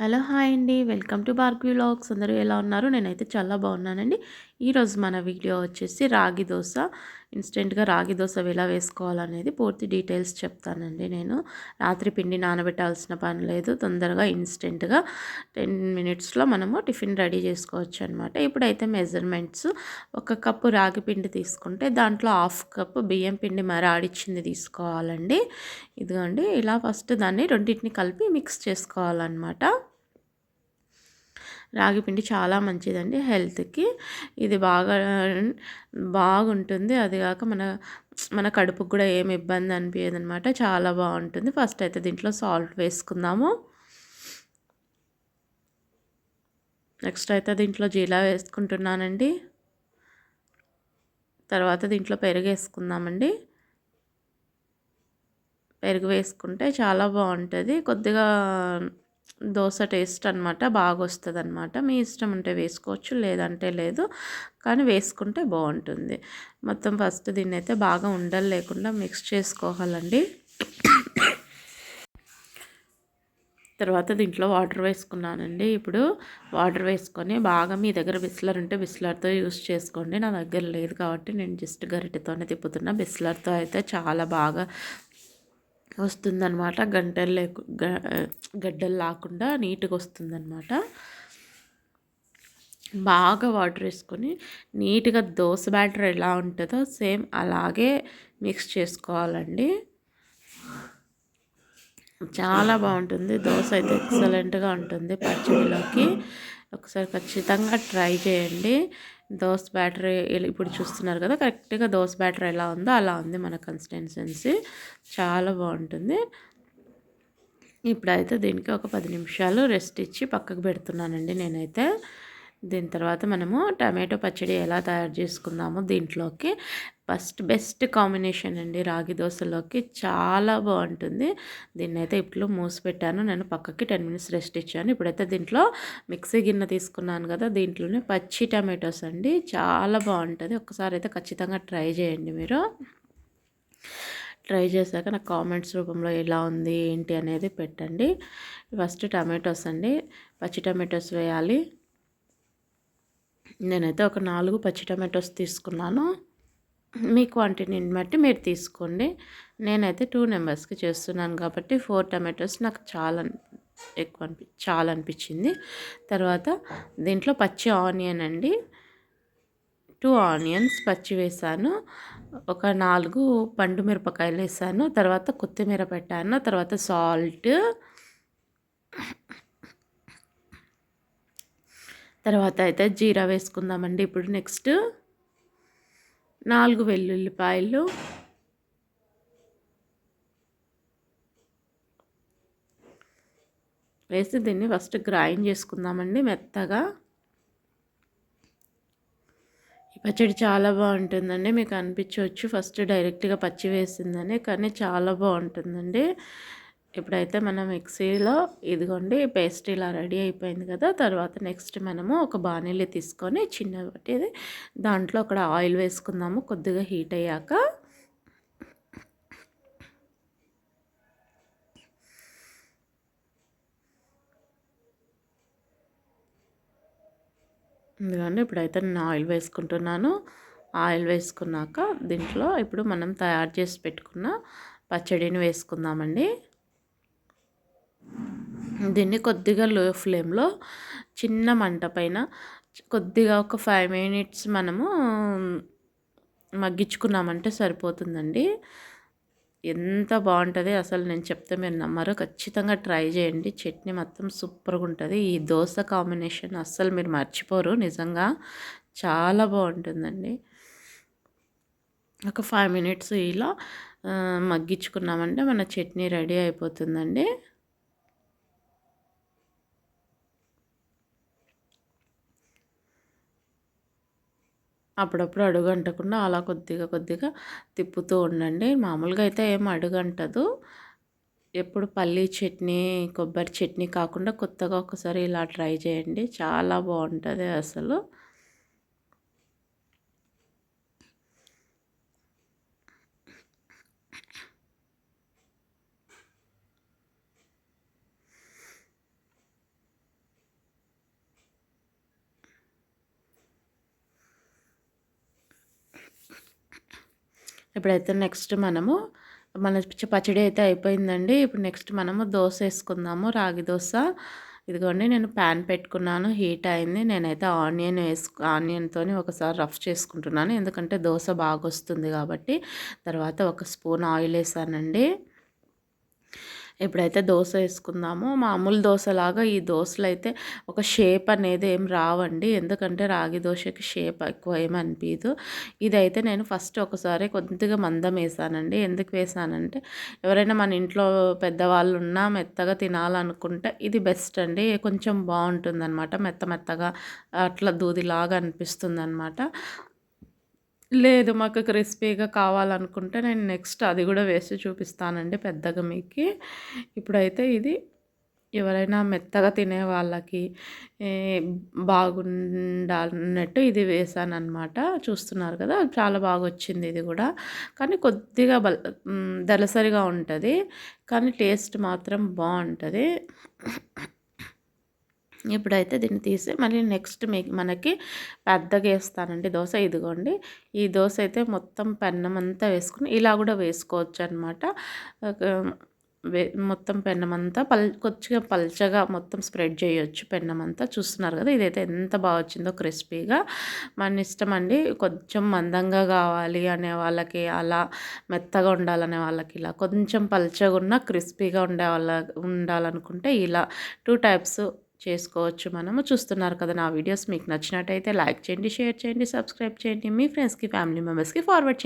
Hello hi అండి. Welcome to బార్క్యూ vlogs. అందరూ ఎలా ఉన్నారు? నేనైతే చాలా బాగున్నానండి. ఈరోజు మన వీడియో వచ్చేసి రాగి దోశ. ఇన్స్టెంట్గా రాగి దోశ ఎలా వేసుకోవాలనేది పూర్తి డీటెయిల్స్ చెప్తానండి నేను. రాత్రి పిండి నానబెట్టాల్సిన పని లేదు. తొందరగా ఇన్స్టెంట్గా టెన్ మినిట్స్లో మనము టిఫిన్ రెడీ చేసుకోవచ్చు అనమాట ఇప్పుడైతే మెజర్మెంట్స్ ఒక కప్పు రాగి పిండి తీసుకుంటే దాంట్లో హాఫ్ కప్పు బియ్యం పిండి మరి ఆడిచ్చింది తీసుకోవాలండి. ఇదిగోండి ఇలా ఫస్ట్ దాన్ని రెండింటిని కలిపి మిక్స్ చేసుకోవాలన్నమాట. రాగి పిండి చాలా మంచిదండి హెల్త్కి. ఇది బాగా బాగుంటుంది. అది కాక మన మన కడుపుకు కూడా ఏమి ఇబ్బంది అనిపించదు అనమాట చాలా బాగుంటుంది. ఫస్ట్ అయితే దీంట్లో సాల్ట్ వేసుకుందాము. నెక్స్ట్ అయితే దీంట్లో జీలా వేసుకుంటున్నానండి. తర్వాత దీంట్లో పెరుగు వేసుకుందామండి. పెరుగు వేసుకుంటే చాలా బాగుంటుంది. కొద్దిగా దోశ టేస్ట్ అనమాట బాగా వస్తుంది అనమాట మీ ఇష్టం ఉంటే వేసుకోవచ్చు లేదంటే లేదు. కానీ వేసుకుంటే బాగుంటుంది మొత్తం ఫస్ట్ దీన్ని అయితే బాగా ఉండలు లేకుండా మిక్స్ చేసుకోవాలండి. తర్వాత దీంట్లో వాటర్ వేసుకున్నానండి. ఇప్పుడు వాటర్ వేసుకొని బాగా మీ దగ్గర బిస్లర్ ఉంటే బిస్లర్తో యూస్ చేసుకోండి. నా దగ్గర లేదు కాబట్టి నేను జస్ట్ గరిటెతోనే తిప్పుతున్నా. బిస్లర్తో అయితే చాలా బాగా వస్తుందన్నమాట. గంటలు లేకు గడ్డలు లేకుండా నీట్గా వస్తుందన్నమాట. బాగా వాటర్ వేసుకొని నీట్గా దోశ బ్యాటర్ ఎలా ఉంటుందో సేమ్ అలాగే మిక్స్ చేసుకోవాలండి. చాలా బాగుంటుంది. దోశ అయితే ఎక్సలెంట్గా ఉంటుంది పచ్చడిలోకి. ఒకసారి ఖచ్చితంగా ట్రై చేయండి. దోశ బ్యాటర్ ఇప్పుడు చూస్తున్నారు కదా కరెక్ట్గా దోశ బ్యాటర్ ఎలా ఉందో అలా ఉంది మన కన్సిస్టెన్సీ. చాలా బాగుంటుంది. ఇప్పుడైతే దీనికి ఒక పది నిమిషాలు రెస్ట్ ఇచ్చి పక్కకు పెడుతున్నానండి నేనైతే. దీని తర్వాత మనము టమాటో పచ్చడి ఎలా తయారు చేసుకుందామో దీంట్లోకి. ఫస్ట్ బెస్ట్ కాంబినేషన్ అండి రాగి దోశలోకి. చాలా బాగుంటుంది. దీన్ని అయితే ఇప్పుడు మూసి పెట్టాను నేను పక్కకి టెన్ మినిట్స్ రెస్ట్ ఇచ్చాను. ఇప్పుడైతే దీంట్లో మిక్సీ గిన్నె తీసుకున్నాను కదా దీంట్లోనే పచ్చి టమాటోస్ అండి. చాలా బాగుంటుంది. ఒకసారి అయితే ఖచ్చితంగా ట్రై చేయండి మీరు. ట్రై చేశాక నాకు కామెంట్స్ రూపంలో ఎలా ఉంది ఏంటి అనేది పెట్టండి. ఫస్ట్ టమాటోస్ అండి. పచ్చి టమాటోస్ వేయాలి. నేనైతే ఒక నాలుగు పచ్చి టమాటోస్ తీసుకున్నాను. మీ క్వాంటిటీని బట్టి మీరు తీసుకోండి. నేనైతే టూ నెంబర్స్కి చేస్తున్నాను కాబట్టి ఫోర్ టమాటోస్ నాకు చాలా ఎక్కువ అనిపి చాలా అనిపించింది. తర్వాత దీంట్లో పచ్చి ఆనియన్ అండి. టూ ఆనియన్స్ పచ్చి వేసాను. ఒక నాలుగు పండు మిరపకాయలు వేసాను. తర్వాత కొత్తిమీర పెట్టాను. తర్వాత సాల్ట్. తర్వాత అయితే జీరా వేసుకుందామండి ఇప్పుడు నెక్స్ట్. నాలుగు వెల్లుల్లిపాయలు. వేసి దీన్ని ఫస్ట్ గ్రైండ్ చేసుకుందామండి మెత్తగా. ఈ పచ్చడి చాలా బాగుంటుందండి మీకు అనిపించవచ్చు. ఫస్ట్ డైరెక్ట్గా పచ్చి వేసిందని కానీ చాలా బాగుంటుందండి. ఇప్పుడైతే మనం మిక్సీలో ఇదిగోండి పేస్ట్ ఇలా రెడీ అయిపోయింది కదా తర్వాత నెక్స్ట్ మనము ఒక బాణీలు తీసుకొని చిన్నది దాంట్లో అక్కడ ఆయిల్ వేసుకుందాము. కొద్దిగా హీట్ అయ్యాక ఎందుకంటే ఇప్పుడైతే నేను ఆయిల్ వేసుకుంటున్నాను. ఆయిల్ వేసుకున్నాక దీంట్లో ఇప్పుడు మనం తయారు చేసి పెట్టుకున్న పచ్చడిని వేసుకుందామండి. దీన్ని కొద్దిగా లో ఫ్లేమ్లో చిన్న మంట పైన కొద్దిగా ఒక ఫైవ్ మినిట్స్ మనము మగ్గించుకున్నామంటే సరిపోతుందండి. ఎంత బాగుంటుంది అసలు నేను చెప్తే మీరు నమ్మరు. ఖచ్చితంగా ట్రై చేయండి. చట్నీ మొత్తం సూపర్గా ఉంటుంది. ఈ దోశ కాంబినేషన్ అస్సలు మీరు మర్చిపోరు. నిజంగా చాలా బాగుంటుందండి. ఒక ఫైవ్ మినిట్స్ ఇలా మగ్గించుకున్నామంటే మన చట్నీ రెడీ అయిపోతుందండి. అప్పుడప్పుడు అడుగు అంటకుండా అలా కొద్దిగా కొద్దిగా తిప్పుతూ ఉండండి. మామూలుగా అయితే ఏం అడుగంటదు. ఎప్పుడు పల్లీ చట్నీ కొబ్బరి చట్నీ కాకుండా కొత్తగా ఒకసారి ఇలా ట్రై చేయండి. చాలా బాగుంటుంది అసలు. ఇప్పుడైతే నెక్స్ట్ మనము మన పచ్చడి అయితే అయిపోయిందండి. ఇప్పుడు నెక్స్ట్ మనము దోశ వేసుకుందాము రాగి దోశ. ఇదిగోండి నేను ప్యాన్ పెట్టుకున్నాను హీట్ అయింది. నేనైతే ఆనియన్ వేసు ఆనియన్తో ఒకసారి రఫ్ చేసుకుంటున్నాను. ఎందుకంటే దోశ బాగా వస్తుంది కాబట్టి. తర్వాత ఒక స్పూన్ ఆయిల్ వేసానండి. ఇప్పుడైతే దోశ వేసుకుందాము మామూలు దోశలాగా ఈ దోశలు అయితే ఒక షేప్ అనేది ఏం రావండి. ఎందుకంటే రాగి దోశకి షేప్ ఎక్కువ ఏమనిపించదు అనిపించదు ఇదైతే నేను ఫస్ట్ ఒకసారి కొద్దిగా మందం వేసానండి. ఎందుకు వేసానంటే ఎవరైనా మన ఇంట్లో పెద్దవాళ్ళు ఉన్నా మెత్తగా తినాలనుకుంటే ఇది బెస్ట్ అండి. కొంచెం బాగుంటుంది అనమాట మెత్త మెత్తగా అట్లా దూదిలాగా అనిపిస్తుంది అనమాట లేదు మాకు క్రిస్పీగా కావాలనుకుంటే నేను నెక్స్ట్ అది కూడా వేసి చూపిస్తానండి పెద్దగా మీకు. ఇప్పుడైతే ఇది ఎవరైనా మెత్తగా తినే వాళ్ళకి బాగుండాలన్నట్టు ఇది వేసానమాట చూస్తున్నారు కదా చాలా బాగా వచ్చింది ఇది కూడా. కానీ కొద్దిగా బల దలసరిగా ఉంటుంది. కానీ టేస్ట్ మాత్రం బాగుంటుంది. ఇప్పుడైతే దీన్ని తీసి మళ్ళీ నెక్స్ట్ మీ మనకి పెద్దగా వేస్తానండి దోశ. ఇదిగోండి ఈ దోశ అయితే మొత్తం పెన్నం అంతా వేసుకుని ఇలా కూడా వేసుకోవచ్చు అనమాట మొత్తం పెన్నమంతా పల్ కొద్దిగా పల్చగా మొత్తం స్ప్రెడ్ చేయొచ్చు పెన్నమంతా. చూస్తున్నారు కదా ఇదైతే ఎంత బాగా వచ్చిందో క్రిస్పీగా. మన ఇష్టం అండి కొంచెం మందంగా కావాలి అనే వాళ్ళకి అలా మెత్తగా ఉండాలనే వాళ్ళకి ఇలా కొంచెం పల్చగా ఉన్న క్రిస్పీగా ఉండే వాళ్ళ ఉండాలనుకుంటే ఇలా టూ టైప్స్ చేసుకోవచ్చు మనము. చూస్తున్నారు కదా నా వీడియోస్. మీకు నచ్చినట్టయితే లైక్ చేయండి షేర్ చేయండి సబ్స్క్రైబ్ చేయండి. మీ ఫ్రెండ్స్కి ఫ్యామిలీ మెంబర్స్కి ఫార్వర్డ్ చేయండి.